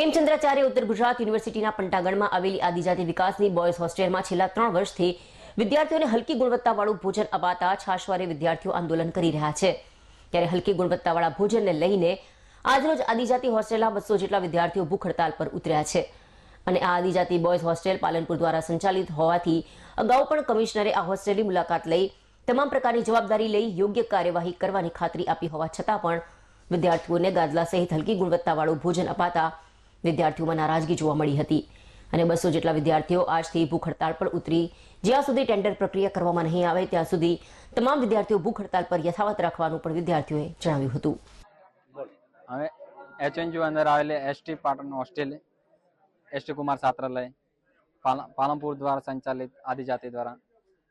હેમચંદ્રાચાર્ય ઉત્તર ગુજરાત યુનિવર્સિટીના પંટાગઢમાં આવેલી આદિજાતિ વિકાસની બોયઝ હોસ્ટેલમાં છેલ્લા ત્રણ વર્ષથી વિદ્યાર્થીઓને હલકી ગુણવત્તાવાળું ભોજન અપાતા છાશવારે વિદ્યાર્થીઓ આંદોલન કરી રહ્યા છે. ત્યારે હલકી ગુણવત્તાવાળા ભોજનને લઈને આજરોજ આદિજાતિ હોસ્ટેલના બસો જેટલા વિદ્યાર્થીઓ ભૂખ હડતાલ પર ઉતર્યા છે. અને આ આદિજાતિ બોયઝ હોસ્ટેલ પાલનપુર દ્વારા સંચાલિત હોવાથી અગાઉ પણ કમિશનરે આ હોસ્ટેલની મુલાકાત લઈ તમામ પ્રકારની જવાબદારી લઈ યોગ્ય કાર્યવાહી કરવાની ખાતરી આપી હોવા છતાં પણ વિદ્યાર્થીઓને ગાદલા સહિત હલકી ગુણવત્તાવાળું ભોજન અપાતા વિદ્યાર્થીઓમાં નારાજગી જોવા મળી હતી. અને બસો જેટલા વિદ્યાર્થીઓ આજથી ભૂખ હડતાળ પર ઉતરી. જ્યાં સુધી ટેન્ડર પ્રક્રિયા કરવામાં નહીં આવે, ત્યાં સુધી તમામ વિદ્યાર્થીઓ ભૂખ હડતાળ પર યથાવત રાખવાનું પણ વિદ્યાર્થીઓએ જણાવ્યું હતું. હવે એચએનજી અંદર આવેલી એસટી પાટણ હોસ્ટેલ એસટી કુમાર છાત્રાલય, પાલ- પાલનપુર દ્વારા સંચાલિત આદિજાતિ દ્વારા.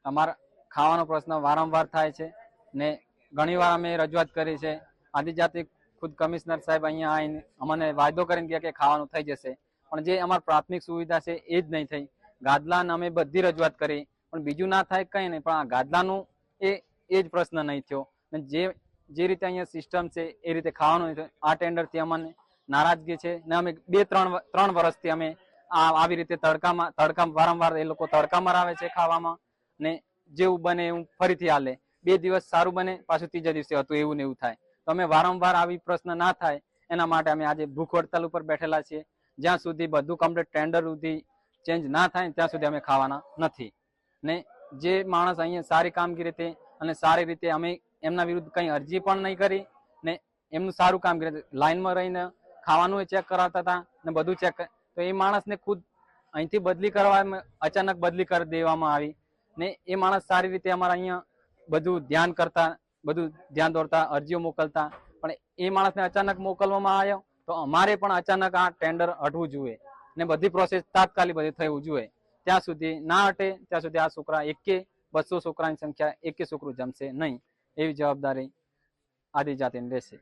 અમારા ખાવાનો પ્રશ્ન વારંવાર થાય છે ને ઘણીવાર અમે રજૂઆત કરી છે, આદિજાતિ ખુદ કમિશનર સાહેબ અહીંયા આવીને અમને વાયદો કરીને ગયા કે ખાવાનું થઈ જશે. પણ જે અમારી પ્રાથમિક સુવિધા છે એ જ નહીં થઈ. ગાદલાને અમે બધી રજૂઆત કરી. પણ બીજું ના થાય કંઈ નહીં. પણ આ ગાદલાનું એ એ જ પ્રશ્ન નહીં થયો. અને જે જે રીતે અહીંયા સિસ્ટમ છે એ રીતે ખાવાનું નહીં થયું. આ ટેન્ડરથી અમને નારાજગી છે. ને અમે બે, ત્રણ ત્રણ વર્ષથી અમે આવી રીતે તડકામાં તડકા વારંવાર એ લોકો તડકામાં આવે છે ખાવામાં. ને જેવું બને એવું ફરીથી હાલે. બે દિવસ સારું બને, પાછું ત્રીજા દિવસે હતું એવું ને એવું થાય. અમે વારંવાર આવી પ્રશ્ન ના થાય, એના માટે અમે આજે ભૂખ હડતાલ ઉપર બેઠેલા છીએ. જ્યાં સુધી બધું કમ્પ્લીટ ટેન્ડર સુધી ચેન્જ ના થાય, ત્યાં સુધી અમે ખાવાના નથી. ને જે માણસ અહીંયા સારી કામગીરી રીતે અને સારી રીતે અમે એમના વિરુદ્ધ કંઈ અરજી પણ નહીં કરી, ને એમનું સારું કામગીરી લાઇનમાં રહીને ખાવાનું ચેક કરાવતા હતા ને બધું ચેક તો એ માણસને ખુદ અહીંથી બદલી કરવા અચાનક બદલી કરી દેવામાં આવી. ને એ માણસ સારી રીતે અમારા અહીંયા બધું ધ્યાન કરતા બધું ધ્યાન દોરતા, અરજીઓ મોકલતા. પણ એ માણસને અચાનક મોકલવામાં આવ્યો, તો અમારે પણ અચાનક આ ટેન્ડર હટવું જોઈએ. ને બધી પ્રોસેસ તાત્કાલિક બધી થવું જોઈએ. ત્યાં સુધી ના હટે ત્યાં સુધી આ છોકરા એકે, બસો છોકરાની સંખ્યા એકે છોકરું જમશે નહીં. એવી જવાબદારી આદિજાતિની રહેશે.